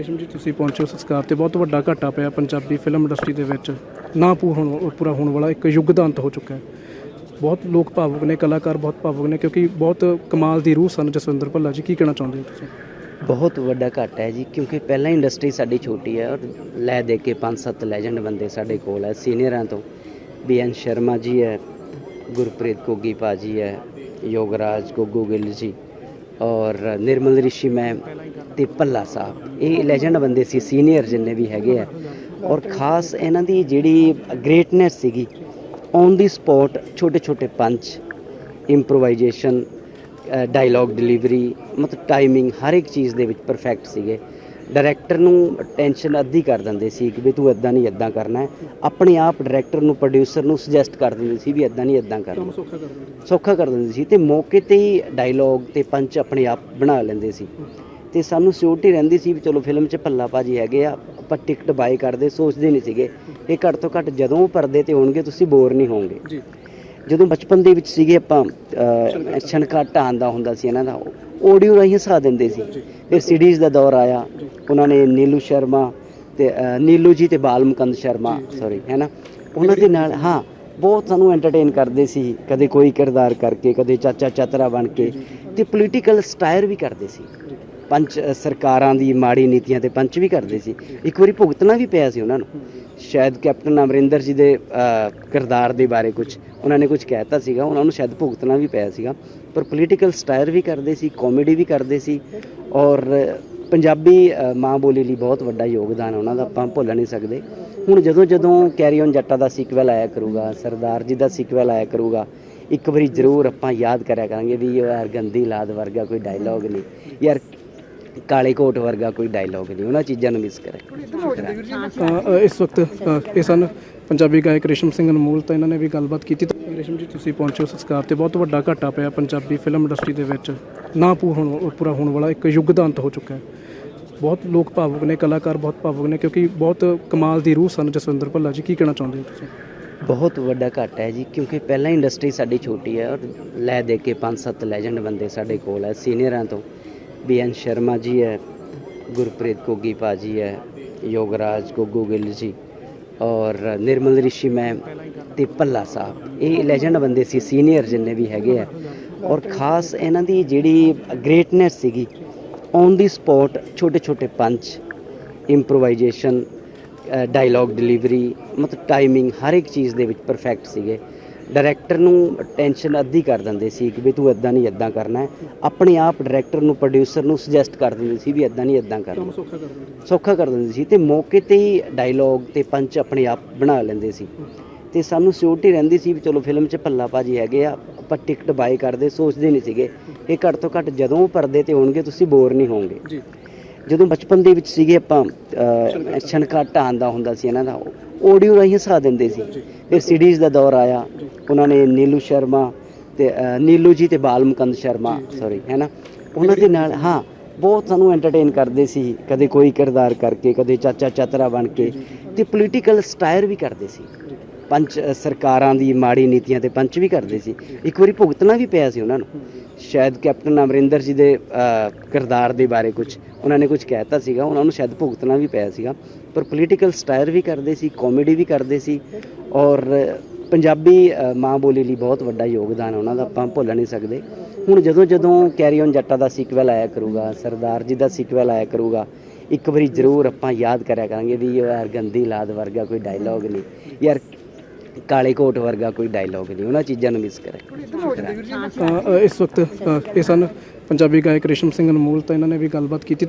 ਰੇਸ਼ਮ ਜੀ, ਤੁਸੀਂ ਪਹੁੰਚੋ ਸੰਸਕਾਰ ਤੇ। ਬਹੁਤ ਵੱਡਾ ਘਾਟਾ ਪਿਆ ਪੰਜਾਬੀ ਫਿਲਮ ਇੰਡਸਟਰੀ ਦੇ ਵਿੱਚ। ਨਾ ਪੂਰ ਹੋਣ, ਪੂਰਾ ਹੋਣ ਵਾਲਾ ਇੱਕ ਯੁੱਗ ਦਾ ਅੰਤ ਹੋ ਚੁੱਕਾ ਹੈ। ਬਹੁਤ ਲੋਕ ਭਾਵੁਕ ਨੇ, ਕਲਾਕਾਰ ਬਹੁਤ ਭਾਵੁਕ ਨੇ, ਕਿਉਂਕਿ ਬਹੁਤ ਕਮਾਲ ਦੀ ਰੂਹ ਸਨ ਜਸਵਿੰਦਰ ਭੱਲਾ ਜੀ। ਕੀ ਕਹਿਣਾ ਚਾਹੁੰਦੇ ਹੋ ਤੁਸੀਂ? ਬਹੁਤ ਵੱਡਾ ਘਾਟਾ ਹੈ ਜੀ, ਕਿਉਂਕਿ ਪਹਿਲਾਂ ਇੰਡਸਟਰੀ ਸਾਡੀ ਛੋਟੀ ਹੈ ਔਰ ਲੈ ਦੇ ਕੇ ਪੰਜ ਸੱਤ ਲੈਜੈਂਡ ਬੰਦੇ ਸਾਡੇ ਕੋਲ ਹੈ। ਸੀਨੀਅਰਾਂ ਤੋਂ ਬੀਐਨ ਸ਼ਰਮਾ ਜੀ ਹੈ, ਗੁਰਪ੍ਰੀਤ ਕੋਗੀ ਭਾਜੀ ਹੈ, ਯੋਗਰਾਜ, ਗੋਗੂ ਗਿੱਲ ਜੀ। ਔਰ ਨਿਰਮਲ ਰਿਸ਼ੀ ਮੈਮ ਤੇ ਭੱਲਾ ਸਾਹਿਬ। ਇਹ ਲੈਜੈਂਡ ਬੰਦੇ ਸੀ ਸੀਨੀਅਰ ਜਿੰਨੇ ਵੀ ਹੈਗੇ ਆ। ਔਰ ਖਾਸ ਇਹਨਾਂ ਦੀ ਜਿਹੜੀ ਗ੍ਰੇਟਨੈਸ ਸੀਗੀ ਔਨ ਦੀ ਸਪੌਟ ਛੋਟੇ ਛੋਟੇ ਪੰਚ ਇੰਪਰੋਵਾਈਜੇਸ਼ਨ ਡਾਇਲੌਗ ਡਿਲੀਵਰੀ ਮਤਲਬ ਟਾਈਮਿੰਗ ਹਰ ਇੱਕ ਚੀਜ਼ ਦੇ ਵਿੱਚ ਪਰਫੈਕਟ ਸੀਗੇ। ਡਾਇਰੈਕਟਰ ਨੂੰ ਟੈਨਸ਼ਨ ਅੱਧੀ ਕਰ ਦਿੰਦੇ ਸੀ ਕਿ ਵੀ ਤੂੰ ਇਦਾਂ ਨਹੀਂ ਇਦਾਂ ਕਰਨਾ ਆਪਣੇ ਆਪ ਡਾਇਰੈਕਟਰ ਨੂੰ ਪ੍ਰੋਡਿਊਸਰ ਨੂੰ ਸੁਜੈਸਟ ਕਰ ਦਿੰਦੇ ਸੀ ਵੀ ਇਦਾਂ ਨਹੀਂ ਇਦਾਂ ਕਰਨਾ। ਕੰਮ ਸੌਖਾ ਕਰ ਦਿੰਦੇ ਸੌਖਾ ਕਰ ਦਿੰਦੇ ਸੀ ਤੇ ਮੌਕੇ ਤੇ ਹੀ ਡਾਇਲੌਗ ਤੇ ਪੰਚ ਆਪਣੇ ਆਪ ਬਣਾ ਲੈਂਦੇ ਸੀ। ਤੇ ਸਾਨੂੰ ਸਿਓਰਟੀ ਰਹਿੰਦੀ ਸੀ ਵੀ ਚਲੋ ਫਿਲਮ 'ਚ ਭੱਲਾ ਭਾਜੀ ਹੈਗੇ ਆ ਆਪਾਂ ਟਿਕਟ ਬਾਈ ਕਰਦੇ ਸੋਚਦੇ ਨਹੀਂ ਸੀਗੇ। ਇਹ ਘੱਟ ਤੋਂ ਘੱਟ ਜਦੋਂ ਪਰਦੇ ਤੇ ਹੋਣਗੇ ਤੁਸੀਂ ਬੋਰ ਨਹੀਂ ਹੋਵੋਗੇ। ਜੀ। ਜਦੋਂ ਬਚਪਨ ਦੇ ਵਿੱਚ ਸੀਗੇ ਆਪਾਂ ਅਹ, ਛਣਕਾਟਾ ਆਂਦਾ ਹੁੰਦਾ ਸੀ ਇਹਨਾਂ ਦਾ ਆਡੀਓ ਰਾਹੀਂ ਹਸਾ ਦਿੰਦੇ ਸੀ। ਫਿਰ ਸੀਡੀਜ਼ ਦਾ ਦੌਰ ਆਇਆ ਉਹਨਾਂ ਨੇ ਨੀਲੂ ਸ਼ਰਮਾ ਤੇ ਨੀਲੂ ਜੀ ਤੇ ਬਾਲ ਮੁਕੰਦ ਸ਼ਰਮਾ ਸੌਰੀ ਹੈ ਨਾ ਉਹਨਾਂ ਦੇ ਨਾਲ ਹਾਂ ਬਹੁਤ ਸਾਨੂੰ ਐਂਟਰਟੇਨ ਕਰਦੇ ਸੀ ਕਦੇ ਕੋਈ ਕਿਰਦਾਰ ਕਰਕੇ ਕਦੇ ਚਾਚਾ ਚਾਤਰਾ ਬਣ ਕੇ ਤੇ ਪੋਲੀਟੀਕਲ ਸਟਾਇਰ ਵੀ ਕਰਦੇ ਸੀ। ਪੰਚ ਸਰਕਾਰਾਂ ਦੀ ਮਾੜੀ ਨੀਤੀਆਂ ਤੇ ਪੰਚ ਵੀ ਕਰਦੇ ਸੀ। ਇੱਕ ਵਾਰੀ ਭੁਗਤਣਾ ਵੀ ਪਿਆ ਸੀ ਉਹਨਾਂ ਨੂੰ। ਸ਼ਾਇਦ ਕੈਪਟਨ ਅਮਰਿੰਦਰ ਜੀ ਦੇ ਕਿਰਦਾਰ ਦੇ ਬਾਰੇ ਕੁਝ ਉਹਨਾਂ ਨੇ ਕੁਝ ਕਹਿਤਾ ਸੀਗਾ ਉਹਨਾਂ ਨੂੰ ਸ਼ਾਇਦ ਭੁਗਤਣਾ ਵੀ ਪਿਆ ਸੀਗਾ। ਪਰ ਪੋਲੀਟੀਕਲ ਸਟਾਇਰ ਵੀ ਕਰਦੇ ਸੀ ਕਾਮੇਡੀ ਵੀ ਕਰਦੇ ਸੀ ਔਰ ਪੰਜਾਬੀ ਮਾਂ ਬੋਲੀ ਲਈ ਬਹੁਤ ਵੱਡਾ ਯੋਗਦਾਨ ਉਹਨਾਂ ਦਾ ਆਪਾਂ ਭੁੱਲ ਨਹੀਂ ਸਕਦੇ। ਹੁਣ ਜਦੋਂ ਜਦੋਂ ਕੈਰੀ ਔਨ ਜੱਟਾ ਦਾ ਸੀਕਵਲ ਆਇਆ ਕਰੂਗਾ, ਸਰਦਾਰ ਜੀ ਦਾ ਸੀਕਵਲ ਆਇਆ ਕਰੂਗਾ, ਇੱਕ ਵਾਰੀ ਜ਼ਰੂਰ ਆਪਾਂ ਯਾਦ ਕਰਿਆ ਕਰਾਂਗੇ ਵੀ ਯਾਰ ਗੰਦੀ ਲਾਦ ਵਰਗਾ ਕੋਈ ਡਾਇਲੌਗ ਨਹੀਂ, ਯਾਰ ਕਾਲੇ ਕੋਟ ਵਰਗਾ ਕੋਈ ਡਾਇਲੌਗ ਨਹੀਂ, ਉਹਨਾਂ ਚੀਜ਼ਾਂ ਨੂੰ ਮਿਸ ਕਰੇ ਤਾਂ ਇਸ ਵਕਤ ਇਹ ਸਨ ਪੰਜਾਬੀ ਗਾਇਕ ਰੇਸ਼ਮ ਸਿੰਘ ਅਨਮੋਲ, ਤਾਂ ਇਹਨਾਂ ਨੇ ਵੀ ਗੱਲਬਾਤ ਕੀਤੀ। ਤਾਂ ਰੇਸ਼ਮ ਜੀ, ਤੁਸੀਂ ਪਹੁੰਚੋ ਸੰਸਕਾਰ ਤੇ, ਬਹੁਤ ਵੱਡਾ ਘਾਟਾ ਪਿਆ ਪੰਜਾਬੀ ਫਿਲਮ ਇੰਡਸਟਰੀ ਦੇ ਵਿੱਚ, ਨਾ ਪੂਰ ਹੋਣ, ਪੂਰਾ ਹੋਣ ਵਾਲਾ ਇੱਕ ਯੁੱਗ ਦਾ ਅੰਤ ਹੋ ਚੁੱਕਾ ਹੈ। ਬਹੁਤ ਲੋਕ ਭਾਵੁਕ ਨੇ, ਕਲਾਕਾਰ ਬਹੁਤ ਭਾਵੁਕ ਨੇ ਕਿਉਂਕਿ ਬਹੁਤ ਕਮਾਲ ਦੀ ਰੂਹ ਸਨ ਜਸਵਿੰਦਰ ਭੱਲਾ ਜੀ। ਕੀ ਕਹਿਣਾ ਚਾਹੁੰਦੇ ਹੋ ਤੁਸੀਂ? ਬਹੁਤ ਵੱਡਾ ਘਾਟਾ ਹੈ ਜੀ, ਕਿਉਂਕਿ ਪਹਿਲਾਂ ਇੰਡਸਟਰੀ ਸਾਡੀ ਛੋਟੀ ਹੈ ਔਰ ਲੈ ਦੇ ਕੇ ਪੰਜ ਸੱਤ ਲੈਜੈਂਡ ਬੰਦੇ ਸਾਡੇ ਕੋਲ ਹੈ। ਸੀਨੀਅਰਾਂ ਤੋਂ ਬੀਐਨ ਸ਼ਰਮਾ ਜੀ ਹੈ, ਗੁਰਪ੍ਰੀਤ ਕੋਗੀ ਭਾਜੀ ਹੈ, ਯੋਗਰਾਜ ਗੋਗੂ ਗਿੱਲ ਜੀ ਔਰ ਨਿਰਮਲ ਰਿਸ਼ੀ ਮੈਮ ਤੇ ਭੱਲਾ ਸਾਹਿਬ। ਇਹ ਲੈਜੈਂਡ ਬੰਦੇ ਸੀ ਸੀਨੀਅਰ ਜਿੰਨੇ ਵੀ ਹੈਗੇ ਆ। ਔਰ ਖਾਸ ਇਹਨਾਂ ਦੀ ਜਿਹੜੀ ਗ੍ਰੇਟਨੈਸ ਸੀਗੀ ਔਨ ਦੀ ਸਪੌਟ ਛੋਟੇ ਛੋਟੇ ਪੰਚ ਇੰਪਰੋਵਾਈਜੇਸ਼ਨ ਡਾਇਲੌਗ ਡਿਲੀਵਰੀ ਮਤਲਬ ਟਾਈਮਿੰਗ ਹਰ ਇੱਕ ਚੀਜ਼ ਦੇ ਵਿੱਚ ਪਰਫੈਕਟ ਸੀਗੇ ਡਾਇਰੈਕਟਰ ਨੂੰ ਟੈਨਸ਼ਨ ਅੱਧੀ ਕਰ ਦਿੰਦੇ ਸੀ ਕਿ ਵੀ ਤੂੰ ਇਦਾਂ ਨਹੀਂ ਇਦਾਂ ਕਰਨਾ ਆਪਣੇ ਆਪ ਡਾਇਰੈਕਟਰ ਨੂੰ ਪ੍ਰੋਡਿਊਸਰ ਨੂੰ ਸੁਜੈਸਟ ਕਰ ਦਿੰਦੇ ਸੀ ਵੀ ਇਦਾਂ ਨਹੀਂ ਇਦਾਂ ਕਰਨਾ ਕੰਮ ਸੌਖਾ ਕਰ ਦਿੰਦੇ ਸੌਖਾ ਕਰ ਦਿੰਦੇ ਸੀ ਤੇ ਮੌਕੇ ਤੇ ਹੀ ਡਾਇਲੌਗ ਤੇ ਪੰਚ ਆਪਣੇ ਆਪ ਬਣਾ ਲੈਂਦੇ ਸੀ ਤੇ ਸਾਨੂੰ ਸਿਓਰਟੀ ਰਹਿੰਦੀ ਸੀ ਵੀ ਚਲੋ ਫਿਲਮ 'ਚ ਭੱਲਾ ਭਾਜੀ ਹੈਗੇ ਆ ਆਪਾਂ ਟਿਕਟ ਬਾਈ ਕਰਦੇ ਸੋਚਦੇ ਨਹੀਂ ਸੀਗੇ। ਇਹ ਘੱਟ ਤੋਂ ਘੱਟ ਜਦੋਂ ਪਰਦੇ ਤੇ ਹੋਣਗੇ ਤੁਸੀਂ ਬੋਰ ਨਹੀਂ ਹੋਵੋਗੇ। ਜੀ। ਜਦੋਂ ਬਚਪਨ ਦੇ ਵਿੱਚ ਸੀਗੇ ਆਪਾਂ ਅਹ, ਛਣਕਾਟਾ ਆਂਦਾ ਹੁੰਦਾ ਸੀ ਇਹਨਾਂ ਦਾ। ਆਡੀਓ ਰਾਹੀਂ ਹਸਾ ਦਿੰਦੇ ਸੀ। ਫਿਰ ਸੀਡੀਜ਼ ਦਾ ਦੌਰ ਆਇਆ। ਉਹਨਾਂ ਨੇ ਨੀਲੂ ਸ਼ਰਮਾ ਤੇ ਨੀਲੂ ਜੀ ਤੇ ਬਾਲ ਮੁਕੰਦ ਸ਼ਰਮਾ ਸੌਰੀ ਹੈ ਨਾ? ਉਹਨਾਂ ਦੇ ਨਾਲ ਹਾਂ ਬਹੁਤ ਸਾਨੂੰ ਐਂਟਰਟੇਨ ਕਰਦੇ ਸੀ। ਕਦੇ ਕੋਈ ਕਿਰਦਾਰ ਕਰਕੇ ਕਦੇ ਚਾਚਾ ਚਾਤਰਾ ਬਣ ਕੇ ਤੇ ਪੋਲੀਟੀਕਲ ਸਟਾਇਰ ਵੀ ਕਰਦੇ ਸੀ। ਪੰਚ ਸਰਕਾਰਾਂ ਦੀ ਮਾੜੀ ਨੀਤੀਆਂ ਤੇ ਪੰਚ ਵੀ ਕਰਦੇ ਸੀ। ਇੱਕ ਵਾਰੀ ਭੁਗਤਣਾ ਵੀ ਪਿਆ ਸੀ ਉਹਨਾਂ ਨੂੰ। ਸ਼ਾਇਦ ਕੈਪਟਨ ਅਮਰਿੰਦਰ ਜੀ ਦੇ ਕਿਰਦਾਰ ਦੇ ਬਾਰੇ ਕੁਝ ਉਹਨਾਂ ਨੇ ਕੁਝ ਕਹਿਤਾ ਸੀਗਾ, ਉਹਨਾਂ ਨੂੰ ਸ਼ਾਇਦ ਭੁਗਤਣਾ ਵੀ ਪਿਆ ਸੀਗਾ। ਪਰ ਪੋਲੀਟੀਕਲ ਸਟਾਇਰ ਵੀ ਕਰਦੇ ਸੀ ਕਾਮੇਡੀ ਵੀ ਕਰਦੇ ਸੀ ਔਰ ਪੰਜਾਬੀ ਮਾਂ ਬੋਲੀ ਲਈ ਬਹੁਤ ਵੱਡਾ ਯੋਗਦਾਨ ਉਹਨਾਂ ਦਾ, ਆਪਾਂ ਭੁੱਲ ਨਹੀਂ ਸਕਦੇ। ਹੁਣ ਜਦੋਂ ਜਦੋਂ ਕੈਰੀ ਔਨ ਜੱਟਾ ਦਾ ਸੀਕਵਲ ਆਇਆ ਕਰੂਗਾ, ਸਰਦਾਰ ਜੀ ਦਾ ਸੀਕਵਲ ਆਇਆ ਕਰੂਗਾ, ਇੱਕ ਵਾਰੀ ਜ਼ਰੂਰ ਆਪਾਂ ਯਾਦ ਕਰਿਆ ਕਰਾਂਗੇ ਵੀ ਯਾਰ ਗੰਦੀ ਲਾਦ ਵਰਗਾ ਕੋਈ ਡਾਇਲੌਗ ਨਹੀਂ। ਯਾਰ ਕਾਲੇ ਕੋਟ ਵਰਗਾ ਕੋਈ ਡਾਇਲੌਗ ਨਹੀਂ ਉਹਨਾਂ ਚੀਜ਼ਾਂ ਨੂੰ ਮਿਸ ਕਰੇ ਤਾਂ ਅ, ਇਸ ਵਕਤ ਅ, ਇਹ ਸਨ ਪੰਜਾਬੀ ਗਾਇਕ ਰੇਸ਼ਮ ਸਿੰਘ ਅਨਮੋਲ ਤਾਂ ਇਹਨਾਂ ਨੇ ਵੀ ਗੱਲਬਾਤ ਕੀਤੀ।